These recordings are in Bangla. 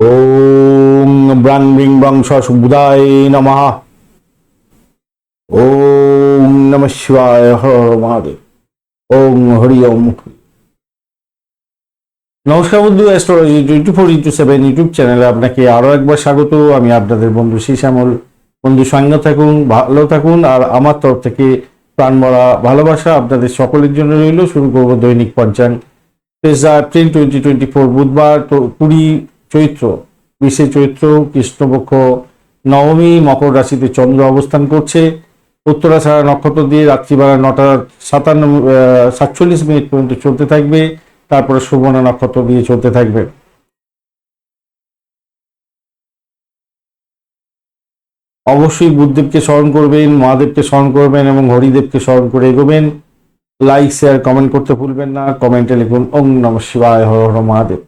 ওম ব্রাং ব্রিং ব্রং সুবুদায় নমঃ। ওম নম শিবায় হর মহাদেব। ওম হরি ওম। নমস্কার বন্ধু astrology twenty four into seven YouTube চ্যানেলে আপনাকে আরও একবার স্বাগত। আমি আপনাদের বন্ধু শ্যামল বন্ধু, সঙ্গে থাকুন, ভালো থাকুন, আর আমার তরফ থেকে প্রাণ ভরা ভালোবাসা আপনাদের সকলের জন্য রইল। শুরু করব দৈনিক পঞ্চাঙ্গ তেসরা এপ্রিল টোয়েন্টি টোয়েন্টি ফোর বুধবার, তো কুড়ি চৈত্র বিশে চৈত্র, কৃষ্ণপক্ষ, নবমী, মকর রাশিতে চন্দ্র অবস্থান করছে। উত্তরা ছাড়া নক্ষত্র দিয়ে রাত্রিবেলা নটা সাতান্ন সাতচল্লিশ মিনিট পর্যন্ত চলতে থাকবে। তারপরে সুবর্ণা নক্ষত্র দিয়ে চলতে থাকবে। অবশ্যই বুদ্ধদেবকে স্মরণ করবেন, মহাদেবকে স্মরণ করবেন এবং হরিদেবকে স্মরণ করে এগোবেন। লাইক, শেয়ার, কমেন্ট করতে ভুলবেন না। কমেন্টে লিখুন, ওম নম শিবায়, হর হর মহাদেব।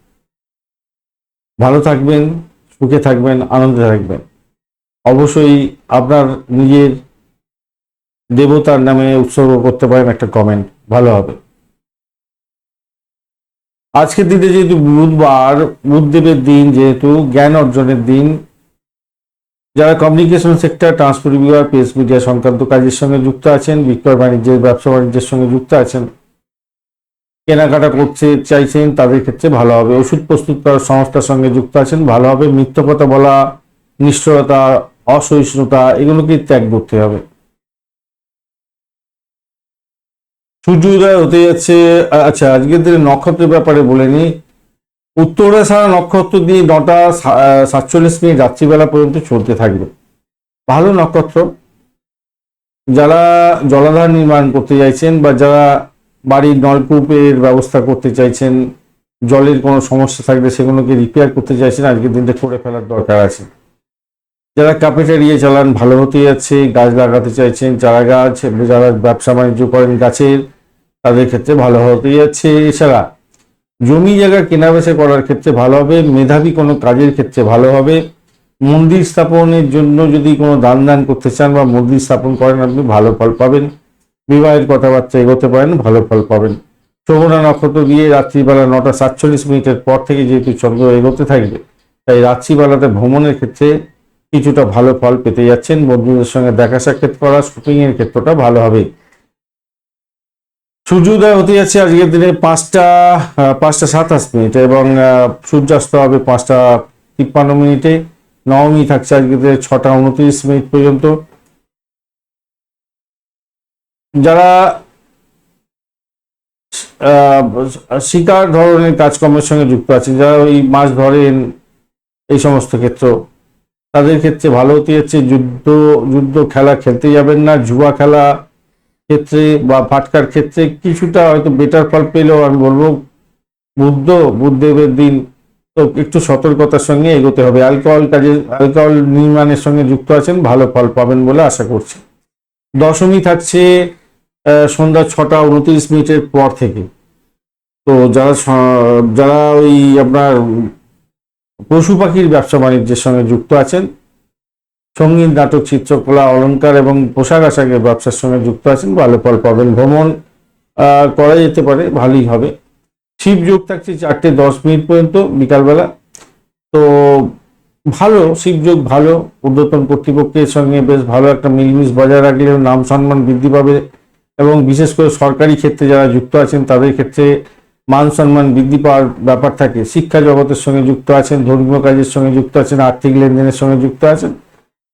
ভালো থাকবেন, সুখে থাকবেন, আনন্দে থাকবেন। অবশ্যই আপনার নিজের দেবতার নামে উৎসর্গ করতে পারেন একটা কমেন্ট ভালো হবে। আজকের দিনে যেহেতু বুধবার, বুধদেবের দিন যেহেতু, জ্ঞান অর্জনের দিন, যারা কমিউনিকেশন সেক্টর ট্রান্সপোর্ট বিভাগ প্রেস মিডিয়া সংক্রান্ত কাজের সঙ্গে যুক্ত আছেন, বিক্রয় বাণিজ্যের, ব্যবসা বাণিজ্যের সঙ্গে যুক্ত আছেন কেনাকাটা করতে চাইছেন, তাদের ক্ষেত্রে ভালো হবে। ওষুধ প্রস্তুত করার সংস্থার সঙ্গে যুক্ত আছেন, ভালো হবে। বলা, নিষ্ঠুরতা, অসহিষ্ণুতা এগুলোকে ত্যাগ করতে হবে। সূর্য উদয় হতে যাচ্ছে আচ্ছা আজকের দিনে নক্ষত্রের ব্যাপারে বলে নিই। উত্তরা ছাড়া নক্ষত্র দিয়ে নটা সাতচল্লিশ মিনিট রাত্রিবেলা পর্যন্ত চলতে থাকবে। ভালো নক্ষত্র। যারা জলাধার নির্মাণ করতে চাইছেন বা যারা বাড়ির নলকূপের ব্যবস্থা করতে চাইছেন, জলের কোনো সমস্যা থাকলে সেগুলোকে রিপেয়ার করতে চাইছেন, আজকের দিনটা করে ফেলার দরকার আছে। যারা কাপেটারিয়ে চালান, ভালো হতে যাচ্ছে, গাছ লাগাতে চাইছেন, চারা গাছ যারা ব্যবসা বাণিজ্য করেন, গাছের, তাদের ক্ষেত্রে ভালো হতে যাচ্ছে। এছাড়া জমি জায়গা কেনাবেচা করার ক্ষেত্রে ভালো হবে, মেধাবী কোনো কাজের ক্ষেত্রে ভালো হবে। মন্দির স্থাপনের জন্য যদি কোনো দান দান করতে চান বা মন্দির স্থাপন করেন, আপনি ভালো ফল পাবেন। বিবাহের কথাবার্তা এগোতে পারেন, ভালো ফল পাবেন। শোভনা নক্ষত্র দিয়ে রাত্রিবেলা নটা সাতচল্লিশ মিনিটের পর থেকে যেহেতু চন্দ্র এগোতে থাকবে, তাই রাত্রিবেলাতে ভ্রমণের ক্ষেত্রে কিছুটা ভালো ফল পেতে যাচ্ছেন। বন্ধুদের সঙ্গে দেখা সাক্ষাৎ করা এর ক্ষেত্রটা ভালো হবে। সূর্যোদয় হতে যাচ্ছে আজকের দিনে পাঁচটা পাঁচটা সাতাশ মিনিট এবং সূর্যাস্ত হবে পাঁচটা তিপ্পান্ন মিনিটে। নবমী থাকছে আজকের দিনে ছটা উনত্রিশ মিনিট পর্যন্ত। যারা শিকার ধরনের কাজকর্মের সঙ্গে যুক্ত আছে, যারা ওই মাছ ধরেন, এই সমস্ত ক্ষেত্র, তাদের ক্ষেত্রে ভালো হতে যাচ্ছে, যুদ্ধ যুদ্ধ খেলা খেলতে যাবেন না, জুয়া খেলা ক্ষেত্রে বা ফাটকার ক্ষেত্রে কিছুটা হয়তো বেটার ফল পেলেও আমি বলব, বুদ্ধ, বুদ্ধদেবের দিন, তো একটু সতর্কতার সঙ্গে এগোতে হবে। অ্যালকোহল কাজে অ্যালকোহল নির্মাণের সঙ্গে যুক্ত আছেন, ভালো ফল পাবেন বলে আশা করছি। দশমী থাকছে সন্ধ্যা ছটা উনত্রিশ মিনিটের পর থেকে। তো যারা যারা ওই আপনার পশু পাখির ব্যবসা বাণিজ্যের সঙ্গে যুক্ত আছেন, সংগীত, নাটক, চিত্রকলা, অলংকার এবং পোশাক আশাকের ব্যবসার সঙ্গে যুক্ত আছেন ভালো ফল পাবেন, ভ্রমণ করা যেতে পারে, ভালোই হবে। শিব যোগ থাকছে চারটে দশ মিনিট পর্যন্ত বিকালবেলা। তো ভালো শিবযোগ ভালো, ঊর্ধ্বতন কর্তৃপক্ষের সঙ্গে বেশ ভালো একটা মিলমিশ বজায় রাখলেও নাম সম্মান বৃদ্ধি পাবে। এবং বিশেষ করে সরকারি ক্ষেত্রে যারা যুক্ত আছেন, তাদের ক্ষেত্রে মান সম্মান বৃদ্ধি পাওয়ার ব্যাপার থাকে। শিক্ষা জগতের সঙ্গে যুক্ত আছেন, ধর্মীয় কাজের সঙ্গে যুক্ত আছেন, আর্থিক লেনদেনের সঙ্গে যুক্ত আছেন,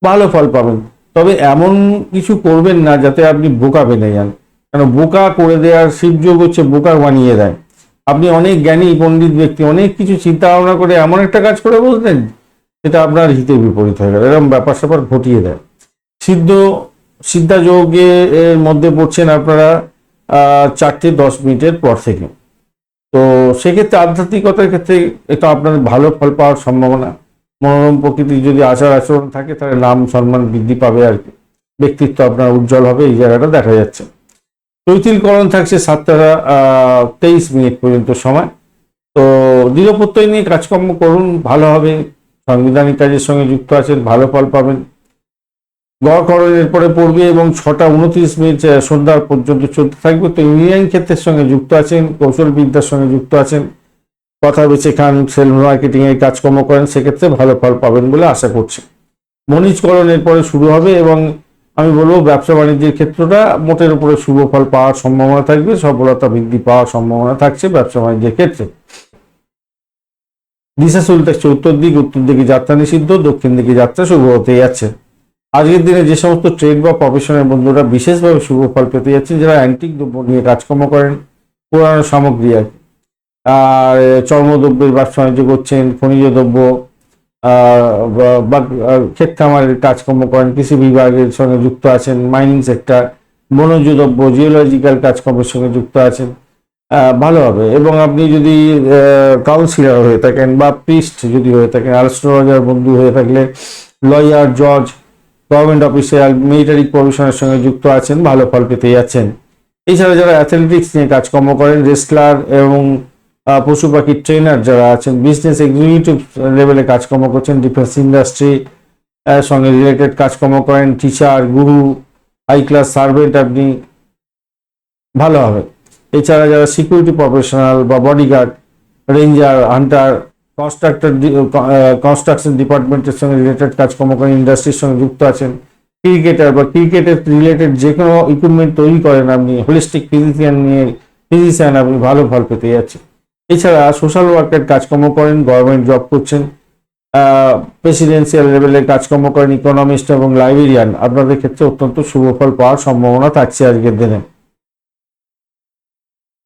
ভালো ফল পাবেন। তবে এমন কিছু করবেন না যাতে আপনি বোকা বেঁধে যান। কেন? বোকা করে দেওয়ার শিবযোগ হচ্ছে বোকা বানিয়ে দেয়। আপনি অনেক জ্ঞানী পণ্ডিত ব্যক্তি, অনেক কিছু চিন্তা ভাবনা করে এমন একটা কাজ করে বলতেন সেটা আপনার হিতে বিপরীত হয়ে গেল। এরকম ব্যাপার স্যাপার ঘটিয়ে দেয়। সিদ্ধ সিদ্ধা যোগে এর মধ্যে পড়ছেন আপনারা চারটে দশ মিনিটের পর থেকে। তো সেক্ষেত্রে আধ্যাত্মিকতার ক্ষেত্রে এটা আপনার ভালো ফল পাওয়ার সম্ভাবনা। মনোরম প্রকৃতির যদি আচার আচরণ থাকে, তাহলে নাম সম্মান বৃদ্ধি পাবে আর কি। ব্যক্তিত্ব আপনার উজ্জ্বল হবে, এই জায়গাটা দেখা যাচ্ছে। তৈতিলকরণ থাকছে সাতটা তেইশ মিনিট পর্যন্ত সময়। তো দৃঢ়প্রত্যয় নিয়ে কাজকর্ম করুন, ভালো হবে। সাংবিধানিক কাজের সঙ্গে যুক্ত আছেন, ভালো ফল পাবেন। গড়করণের পরে পড়বে এবং ছটা উনত্রিশ মিনিট আহ, সন্ধ্যা পর্যন্ত চলতে থাকবে। তো ইঞ্জিনিয়ারিং ক্ষেত্রের সঙ্গে যুক্ত আছেন কৌশল বিদ্যার সঙ্গে যুক্ত আছেন। কথা বেছে খান সেলফ মার্কেটিং এর কাজকর্ম করেন সেক্ষেত্রে ভালো ফল পাবেন বলে আশা করছি। মনিজকরণ এরপরে শুরু হবে এবং আমি বলব ব্যবসা বাণিজ্যের ক্ষেত্রটা মোটের উপরে শুভ ফল পাওয়ার সম্ভাবনা থাকবে সফলতা বৃদ্ধি পাওয়ার সম্ভাবনা থাকছে ব্যবসা বাণিজ্যের ক্ষেত্রে। দিশা চুল থাকছে উত্তর দিক উত্তর দিকে যাত্রা নিষিদ্ধ দক্ষিণ দিকে যাত্রা শুভ হতে যাচ্ছে। আজকের দিনে যে সমস্ত ট্রেড বা প্রফেশনের বন্ধুরা বিশেষভাবে শুভ ফল পেতে যাচ্ছেন, যারা অ্যান্টিক দ্রব্য নিয়ে কাজকর্ম করেন, পুরানো সামগ্রী আর। আর চর্মদ্রব্যের ব্যবসা বাণিজ্য করছেন, খনিজ দ্রব্য বা- ক্ষেত খামারের কাজকর্ম করেন, কৃষি বিভাগের সঙ্গে যুক্ত আছেন মাইনিং সেক্টর বনজ দ্রব্য জিওলজিক্যাল কাজকর্মের সঙ্গে যুক্ত আছেন ভালো হবে এবং আপনি যদি কাউন্সিলর হয়ে থাকেন বা প্রিস্ট যদি হয়ে থাকেন অ্যাস্ট্রোলজার বন্ধু হয়ে থাকলে লয়ার জজ গভর্নমেন্ট অফিসিয়াল মিলিটারি প্রফেশনের সঙ্গে যুক্ত আছেন, ভালো ফল পেতে যাচ্ছেন। এছাড়া যারা অ্যাথলেটিক্স নিয়ে কাজকর্ম করেন রেসলার এবং পশু পাখির ট্রেনার যারা আছেন বিজনেস এক্সিকিউটিভ লেভেলে কাজকর্ম করছেন ডিফেন্স ইন্ডাস্ট্রি সঙ্গে রিলেটেড কাজকর্ম করেন টিচার গুরু হাই ক্লাস সার্ভেন্ট আপনি, ভালো হবে। এছাড়া যারা সিকিউরিটি প্রফেশনাল বা bodyguard ranger hunter constructor construction ডিপার্টমেন্টের সঙ্গে রিলেটেড কাজকর্ম করেন ইন্ডাস্ট্রির সঙ্গে যুক্ত আছেন। ক্রিকেটার বা ক্রিকেটের রিলেটেড যে কোনো ইকুইপমেন্ট তৈরি করেন আপনি হোলিস্টিক ফিজিশিয়ান নিয়ে ফিজিশিয়ান আপনি ভালো ফল পেতে যাচ্ছেন। এছাড়া সোশ্যাল ওয়ার্কের কাজকর্ম করেন গভর্নমেন্ট জব করছেন প্রেসিডেন্সিয়াল লেভেলের কাজকর্ম করেন ইকোনমিস্ট এবং লাইব্রেরিয়ান আপনাদের ক্ষেত্রে অত্যন্ত শুভ ফল পাওয়ার সম্ভাবনা থাকছে আজকের দিনে।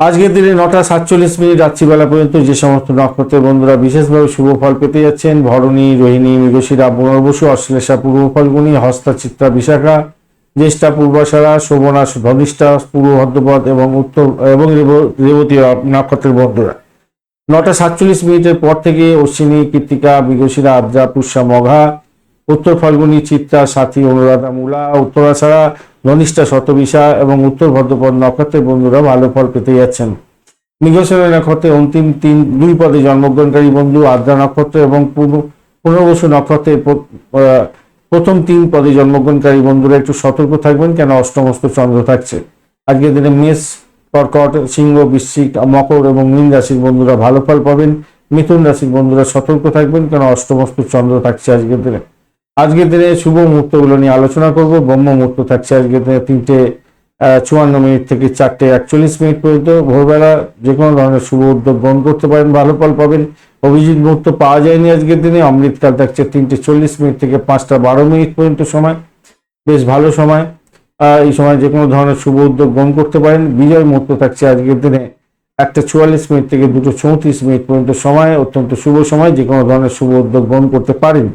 আজকের দিনে নটা সাতচল্লিশ মিনিট রাত্রিবেলা পর্যন্ত যে সমস্ত নক্ষত্রের বন্ধুরা বিশেষভাবে শুভ ফল পেতে যাচ্ছেন, ভরণী, রোহিণী মৃগশিরা পুনর্বসু অশ্লেষা, পূর্ব ফলগুনি, হস্তা, চিত্রা, বিশাখা, জ্যেষ্ঠা, পূর্বাশারা শোভনা ধনিষ্ঠা, পূর্ব ভদ্রপদ এবং উত্তর এবং রেব- রেবতী নক্ষত্রের বন্ধুরা। নটা সাতচল্লিশ মিনিটের পর থেকে অশ্বিনী কৃত্তিকা মৃগশিরা আদ্রা, পুষ্যা, মঘা, উত্তর ফাল্গুনী, চিত্রা, সাথী, অনুরাধা, মূলা উত্তরাছাড়া ধনিষ্ঠা শতবিশা এবং উত্তর ভদ্রপদ নক্ষত্রের বন্ধুরা ভালো ফল পেতে যাচ্ছেন। মৃগশিরা নক্ষত্রে অন্তিম তিন দুই পদে জন্মগ্রহণকারী বন্ধু আদ্রা নক্ষত্র এবং পুনর্বসু নক্ষত্রের প্রথম তিন পদে জন্মগ্রহণকারী বন্ধুরা একটু সতর্ক থাকবেন কেন অষ্টমস্ত চন্দ্র থাকছে। আজকের দিনে মেষ, কর্কট, সিংহ, বৃশ্চিক, মকর এবং মীন রাশির বন্ধুরা ভালো ফল পাবেন। মিথুন রাশির বন্ধুরা সতর্ক থাকবেন কেন অষ্টমস্ত চন্দ্র থাকছে আজকের দিনে। আজকের দিনে শুভ মুহূর্তগুলো নিয়ে আলোচনা করব। ব্রহ্ম মুহূর্ত থাকছে আজকের দিনে তিনটে চুয়ান্ন মিনিট থেকে চারটে একচল্লিশ মিনিট পর্যন্ত। ভোরবেলা যে কোনো ধরনের শুভ উদ্যোগ গ্রহণ করতে পারেন, ভালো ফল পাবেন। অভিজিৎ মুহূর্ত পাওয়া যায়নি আজকের দিনে। অমৃতকাল থাকছে তিনটে চল্লিশ মিনিট থেকে পাঁচটা বারো মিনিট পর্যন্ত সময়। বেশ ভালো সময়। এই সময় যে কোনো ধরনের শুভ উদ্যোগ গ্রহণ করতে পারেন। বিজয় মুহূর্ত থাকছে আজকের দিনে একটা চুয়াল্লিশ মিনিট থেকে দুটো চৌত্রিশ মিনিট পর্যন্ত সময়। অত্যন্ত শুভ সময়। যে কোনো ধরনের শুভ উদ্যোগ গ্রহণ করতে পারেন।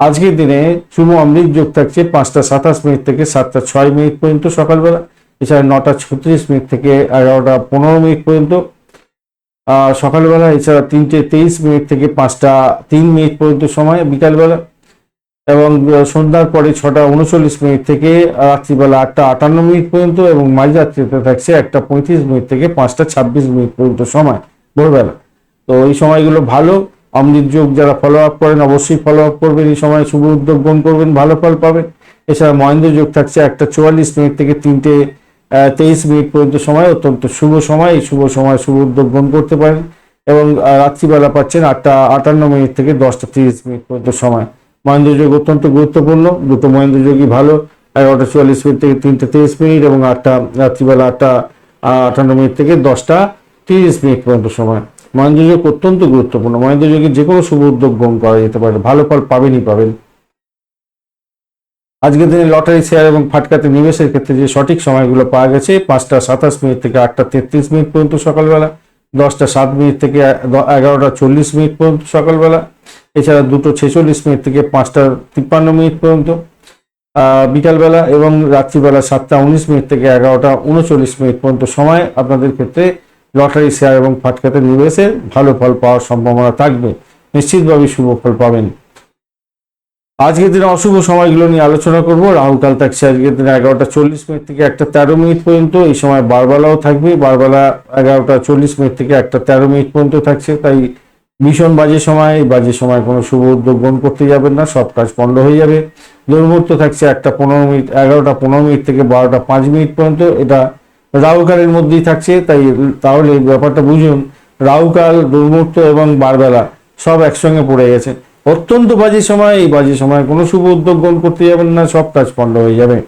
আজকের দিনে শুভ অমৃত যোগ থাকছে পাঁচটা সাতাশ মিনিট থেকে সাতটা ছয় মিনিট পর্যন্ত সকালবেলা, এছাড়া নটা ছত্রিশ মিনিট থেকে এগারোটা পনেরো মিনিট পর্যন্ত। সকালবেলা, এছাড়া তিনটে তেইশ মিনিট থেকে পাঁচটা তিন মিনিট পর্যন্ত সময় বিকালবেলা। এবং সন্ধ্যার পরে ছটা উনচল্লিশ মিনিট থেকে রাত্রিবেলা আটটা আটান্ন মিনিট পর্যন্ত এবং মাঝরাত্রিতে থাকছে একটা পঁয়ত্রিশ মিনিট থেকে পাঁচটা ছাব্বিশ মিনিট পর্যন্ত সময় ভোরবেলা। তো এই সময়গুলো ভালো। অমৃত যোগ যারা ফলো আপ করেন, অবশ্যই ফলো আপ করবেন। এই সময় শুভ উদ্যোগ গ্রহণ করবেন, ভালো ফল পাবেন। এছাড়া মহেন্দ্র যোগ থাকছে একটা চুয়াল্লিশ মিনিট থেকে তিনটে তেইশ মিনিট পর্যন্ত সময়, অত্যন্ত শুভ সময়। এই শুভ সময় শুভ উদ্যোগ গ্রহণ করতে পারেন এবং রাত্রিবেলা পাচ্ছেন আটটা আটান্ন মিনিট থেকে দশটা তিরিশ মিনিট পর্যন্ত সময়। মহেন্দ্র যোগ অত্যন্ত গুরুত্বপূর্ণ। দুটো মহেন্দ্র যোগই ভালো। এগারোটা চুয়াল্লিশ মিনিট থেকে তিনটে তেইশ মিনিট এবং আটটা, রাত্রিবেলা আটটা আটান্ন মিনিট থেকে দশটা তিরিশ মিনিট পর্যন্ত সময়। মহেন্দ্র যোগ অত্যন্ত গুরুত্বপূর্ণ। মহেন্দ্র যোগে যে কোনো শুভ উদ্যোগ গ্রহণ করা যেতে পারে। ভালো ফল পাবেনই পাবেন। আজকের দিনে লটারি, শেয়ার এবং ফাটকাতে নিবেশের ক্ষেত্রে যে সঠিক সময়গুলো পাওয়া গেছে, পাঁচটা সাতাশ মিনিট থেকে আটটা তেত্রিশ মিনিট পর্যন্ত সকালবেলা, দশটা সাত মিনিট থেকে এগারোটা চল্লিশ মিনিট পর্যন্ত সকালবেলা, এছাড়া দুটো ছেচল্লিশ মিনিট থেকে পাঁচটা তিপ্পান্ন মিনিট পর্যন্ত বিকালবেলা এবং রাত্রিবেলা সাতটা উনিশ মিনিট থেকে এগারোটা উনচল্লিশ মিনিট পর্যন্ত সময় আপনাদের ক্ষেত্রে লটারি শেয়ার এবং ফাটকাতে নিবেশে ভালো ফল পাওয়ার সম্ভাবনা থাকবে। নিশ্চিতভাবে শুভ ফল পাবেন। আজকের দিনে অশুভ সময়গুলো নিয়ে আলোচনা করব। রাহুকাল থাকছে আজকের দিনে এগারোটা চল্লিশ মিনিট থেকে একটা তেরো মিনিট পর্যন্ত। এই সময় বারবেলাও থাকবে। বারবেলা এগারোটা চল্লিশ মিনিট থেকে একটা তেরো মিনিট পর্যন্ত থাকছে। তাই ভীষণ বাজে সময়। এই বাজে সময় কোনো শুভ উদ্যোগ গ্রহণ করতে যাবেন না। সব কাজ বন্ধ হয়ে যাবে। দুর্মূর্ত থাকছে একটা পনেরো মিনিট, এগারোটা পনেরো মিনিট থেকে বারোটা পাঁচ মিনিট পর্যন্ত। এটা রাহুকালের মধ্যেই থাকছে, তাই তাহলে ব্যাপারটা বুঝুন। রাহুকাল দুর্মুহূর্ত এবং বারবেলা সব একসঙ্গে পড়ে গেছে। অত্যন্ত বাজে সময়, এই বাজে সময় কোনো শুভ উদ্যোগ গ্রহণ করতে যাবেন না, সব কাজ পণ্ড হয়ে যাবে।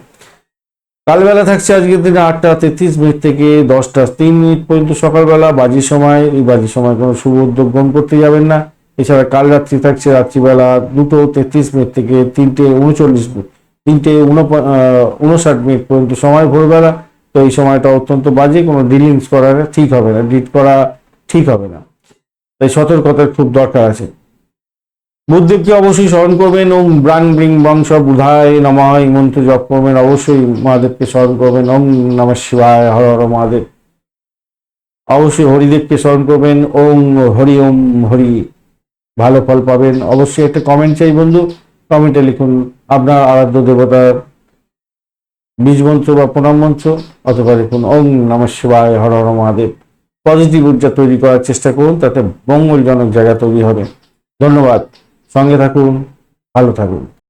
কালবেলা থাকছে আজকের দিনে আটটা তেত্রিশ মিনিট থেকে দশটা তিন মিনিট পর্যন্ত সকালবেলা। বাজি সময়, এই বাজি সময় কোনো শুভ উদ্যোগ গ্রহণ করতে যাবেন না। এছাড়া কাল রাত্রি থাকছে রাত্রিবেলা দুটো তেত্রিশ মিনিট থেকে তিনটে উনচল্লিশ মিনিট, তিনটে উনষাট মিনিট পর্যন্ত সময় ভোরবেলা। তো এই সময়টা অত্যন্ত বাজে, কোনো ডিলিংস করা ঠিক হবে না ডিট করা ঠিক হবে না। তাই সতর্কতার খুব দরকার আছে। বুদ্ধদেবকে অবশ্যই স্মরণ করবেন, ওম ব্রাং ব্রিং বংশ বুধায় নমঃ, এই মন্ত্র জপ করবেন, অবশ্যই মহাদেবকে স্মরণ করবেন, ওম নম শিবায়, হর হর মহাদেব। অবশ্যই হরিদেবকে স্মরণ করবেন, ওম হরি ওম হরি, ভালো ফল পাবেন। অবশ্যই একটা কমেন্ট চাই বন্ধু কমেন্টে লিখুন, আপনার আরাধ্য দেবতার বীজ মন্ত্র বা প্রণাম মন্ত্র অথবা দেখুন ওম নম শিবায়, হর হর মহাদেব, পজিটিভ ঊর্জা তৈরি করার চেষ্টা করুন, তাতে মঙ্গলজনক জায়গা তৈরি হবে। ধন্যবাদ। সঙ্গে থাকুন, ভালো থাকুন।